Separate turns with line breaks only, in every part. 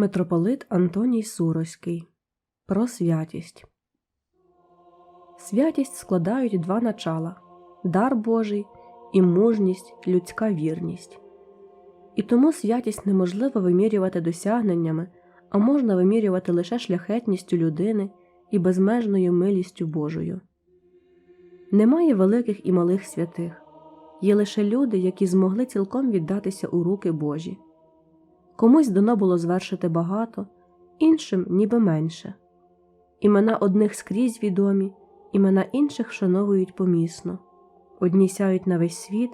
Митрополит Антоній Суроський Про святість Святість складають два начала дар Божий і мужність, людська вірність. І тому святість неможливо вимірювати досягненнями, а можна вимірювати лише шляхетністю людини і безмежною милістю Божою. Немає великих і малих святих, є лише люди, які змогли цілком віддатися у руки Божі. Комусь дано було звершити багато, іншим ніби менше. Імена одних скрізь відомі, імена інших вшановують помісно. Одні сяють на весь світ,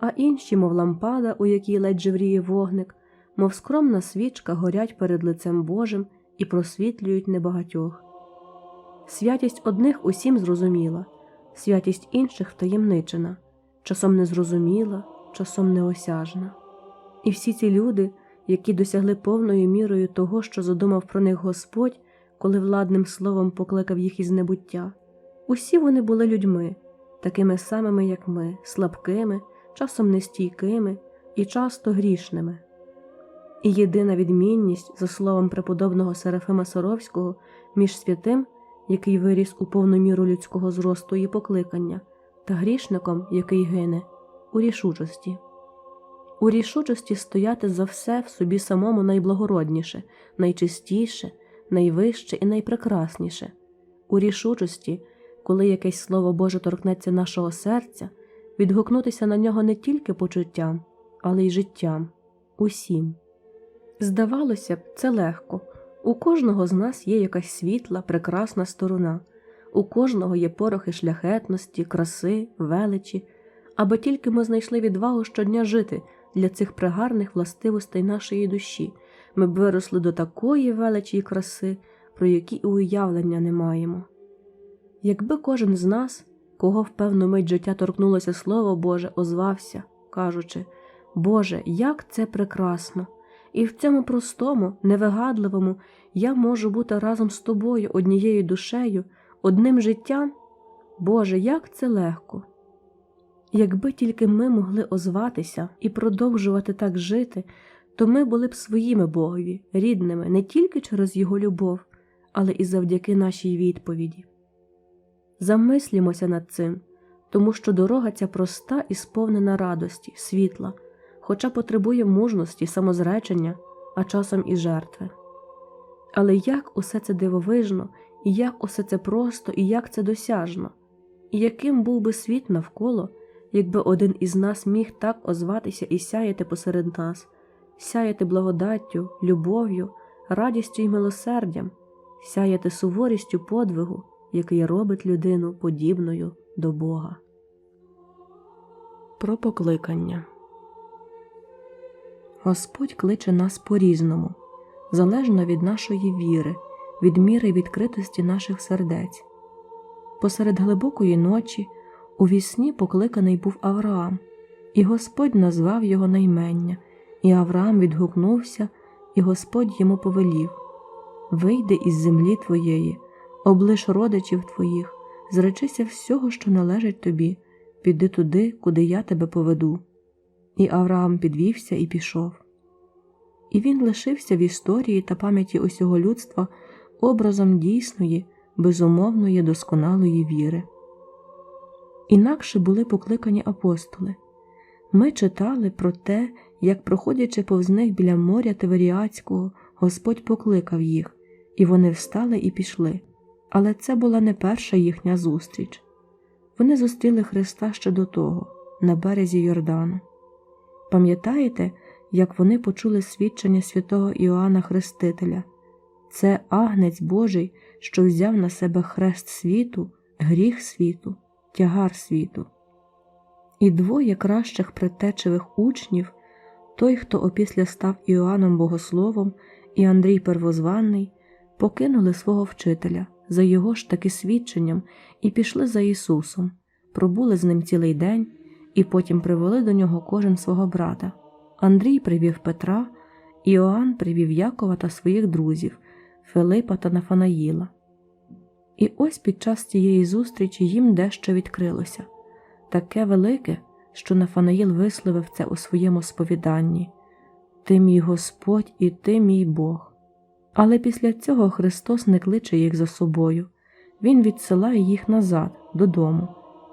а інші, мов лампада, у якій ледь жевріє вогник, мов скромна свічка горять перед лицем Божим і просвітлюють небагатьох. Святість одних усім зрозуміла, святість інших втаємничена, часом незрозуміла, часом неосяжна. І всі ці люди, які досягли повною мірою того, що задумав про них Господь, коли владним словом покликав їх із небуття, усі вони були людьми, такими самими, як ми, слабкими, часом нестійкими і часто грішними. І єдина відмінність, за словом преподобного Серафима Соровського, між святим, який виріс у повну міру людського зросту і покликання, та грішником, який гине, у рішучості. У рішучості стояти за все в собі самому найблагородніше, найчистіше, найвище і найпрекрасніше, у рішучості, коли якесь слово Боже торкнеться нашого серця, відгукнутися на нього не тільки почуттям, але й життям, усім. Здавалося б, це легко. У кожного з нас є якась світла, прекрасна сторона, у кожного є порохи шляхетності, краси, величі, аби тільки ми знайшли відвагу щодня жити для цих пригарних властивостей нашої душі, ми б виросли до такої величі і краси, про які і уявлення не маємо. Якби кожен з нас, кого в певну мить життя торкнулося Слово Боже, озвався, кажучи, Боже, як це прекрасно! І в цьому простому, невигадливому я можу бути разом з тобою однією душею, одним життям. Боже, як це легко! Якби тільки ми могли озватися і продовжувати так жити, то ми були б своїми Богові, рідними не тільки через Його любов, але і завдяки нашій відповіді. Замислімося над цим, тому що дорога ця проста і сповнена радості, світла, хоча потребує мужності, самозречення, а часом і жертви. Але як усе це дивовижно, і як усе це просто, і як це досяжно, і яким був би світ навколо, якби один із нас міг так озватися і сяяти посеред нас, сяяти благодаттю, любов'ю, радістю і милосердям, сяяти суворістю подвигу, який робить людину подібною до Бога. Про покликання Господь кличе нас по різному, залежно від нашої віри, від міри відкритості наших сердець. Посеред глибокої ночі у вісні покликаний був Авраам, і Господь назвав його наймення, і Авраам відгукнувся, і Господь йому повелів Вийди із землі твоєї, облиш родичів твоїх, зречися всього, що належить тобі, піди туди, куди я тебе поведу. І Авраам підвівся і пішов. І він лишився в історії та пам'яті усього людства образом дійсної, безумовної, досконалої віри. Інакше були покликані апостоли. Ми читали про те, як, проходячи повз них біля моря Тиверіацького, Господь покликав їх, і вони встали і пішли. Але це була не перша їхня зустріч. Вони зустріли Христа ще до того, на березі Йордану. Пам'ятаєте, як вони почули свідчення святого Іоанна Хрестителя? Це агнець Божий, що взяв на себе хрест світу, гріх світу, тягар світу. І двоє кращих предтечевих учнів, той, хто опісля став Іоанном Богословом, і Андрій Первозванний, покинули свого вчителя за його ж таки свідченням і пішли за Ісусом, пробули з ним цілий день і потім привели до нього кожен свого брата. Андрій привів Петра, Іоанн привів Якова та своїх друзів, Филипа та Нафанаїла. І ось під час цієї зустрічі їм дещо відкрилося таке велике, що Нафанаїл висловив це у своєму сповіданні Ти мій Господь і ти мій Бог. Але після цього Христос не кличе їх за собою, Він відсилає їх назад, додому,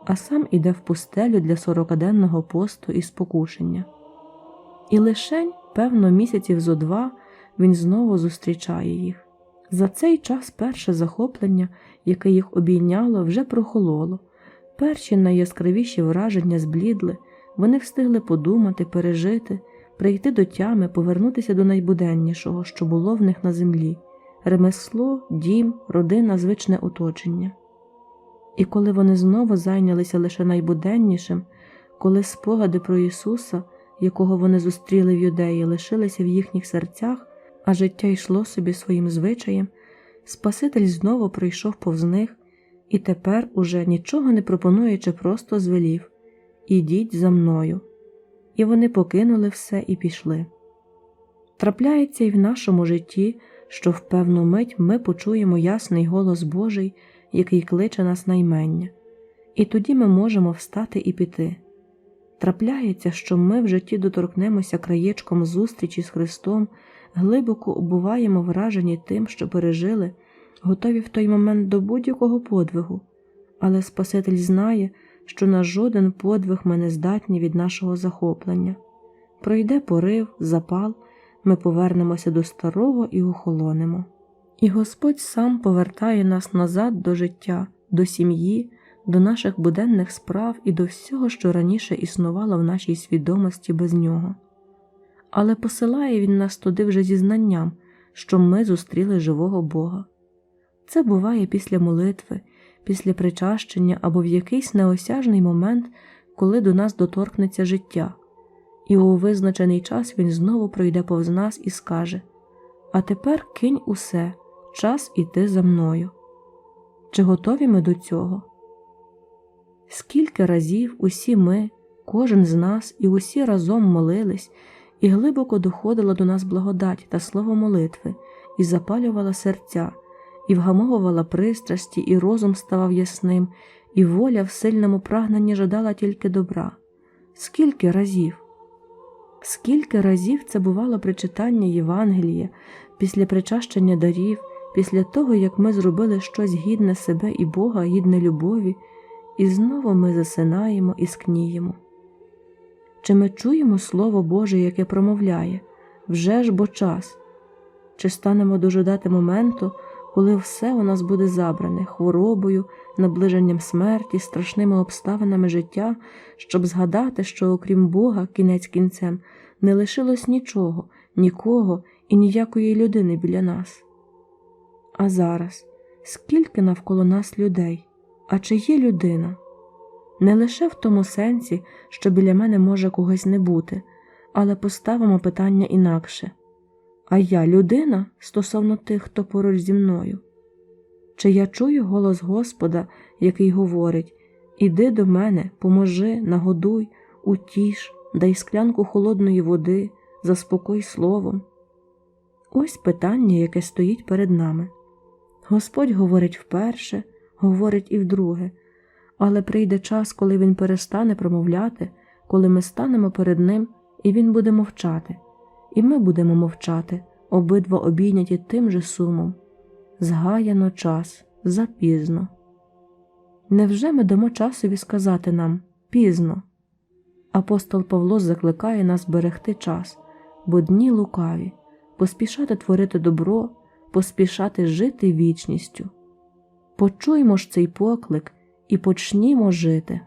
а сам іде в пустелю для сорокаденного посту і спокушення. І лишень, певно, місяців зо два він знову зустрічає їх. За цей час перше захоплення, яке їх обійняло, вже прохололо. Перші найяскравіші враження зблідли, вони встигли подумати, пережити, прийти до тями, повернутися до найбуденнішого, що було в них на землі ремесло, дім, родина, звичне оточення. І коли вони знову зайнялися лише найбуденнішим, коли спогади про Ісуса, якого вони зустріли в юдеї, лишилися в їхніх серцях, а життя йшло собі своїм звичаєм, Спаситель знову прийшов повз них і тепер, уже нічого не пропонуючи, просто звелів Ідіть за мною. І вони покинули все і пішли. Трапляється і в нашому житті, що в певну мить ми почуємо ясний голос Божий, який кличе нас на ймення, і тоді ми можемо встати і піти. Трапляється, що ми в житті доторкнемося краєчком зустрічі з Христом, глибоко обуваємо вражені тим, що пережили, готові в той момент до будь-якого подвигу, але Спаситель знає, що на жоден подвиг ми не здатні від нашого захоплення. Пройде порив, запал, ми повернемося до старого і охолонемо. І Господь сам повертає нас назад до життя, до сім'ї, до наших буденних справ і до всього, що раніше існувало в нашій свідомості без нього. Але посилає Він нас туди вже зі знанням, що ми зустріли живого Бога. Це буває після молитви, після причащення або в якийсь неосяжний момент, коли до нас доторкнеться життя, і у визначений час Він знову пройде повз нас і скаже А тепер кинь усе, час іти за мною. Чи готові ми до цього? Скільки разів усі ми, кожен з нас і усі разом молились, і глибоко доходила до нас благодать та слово молитви, і запалювала серця, і вгамовувала пристрасті, і розум ставав ясним, і воля в сильному прагненні жадала тільки добра. Скільки разів? Скільки разів це бувало при читанні Євангелія, після причащення дарів, після того, як ми зробили щось гідне себе і Бога, гідне любові, і знову ми засинаємо і скніємо. Чи ми чуємо Слово Боже, яке промовляє вже ж бо час? Чи станемо дожидати моменту, коли все у нас буде забране хворобою, наближенням смерті, страшними обставинами життя, щоб згадати, що окрім Бога, кінець кінцем, не лишилось нічого, нікого і ніякої людини біля нас? А зараз скільки навколо нас людей? А чи є людина? Не лише в тому сенсі, що біля мене може когось не бути, але поставимо питання інакше а я людина стосовно тих, хто поруч зі мною? Чи я чую голос Господа, який говорить Іди до мене, поможи, нагодуй, утіш, дай склянку холодної води, заспокой словом? Ось питання, яке стоїть перед нами. Господь говорить вперше, говорить і вдруге, але прийде час, коли Він перестане промовляти, коли ми станемо перед Ним, і Він буде мовчати, і ми будемо мовчати, обидва обійняті тим же сумом. Згаяно час, запізно. Невже ми дамо часові сказати нам пізно? Апостол Павло закликає нас берегти час, бо дні лукаві, поспішати творити добро, поспішати жити вічністю. Почуймо ж цей поклик і почнімо жити.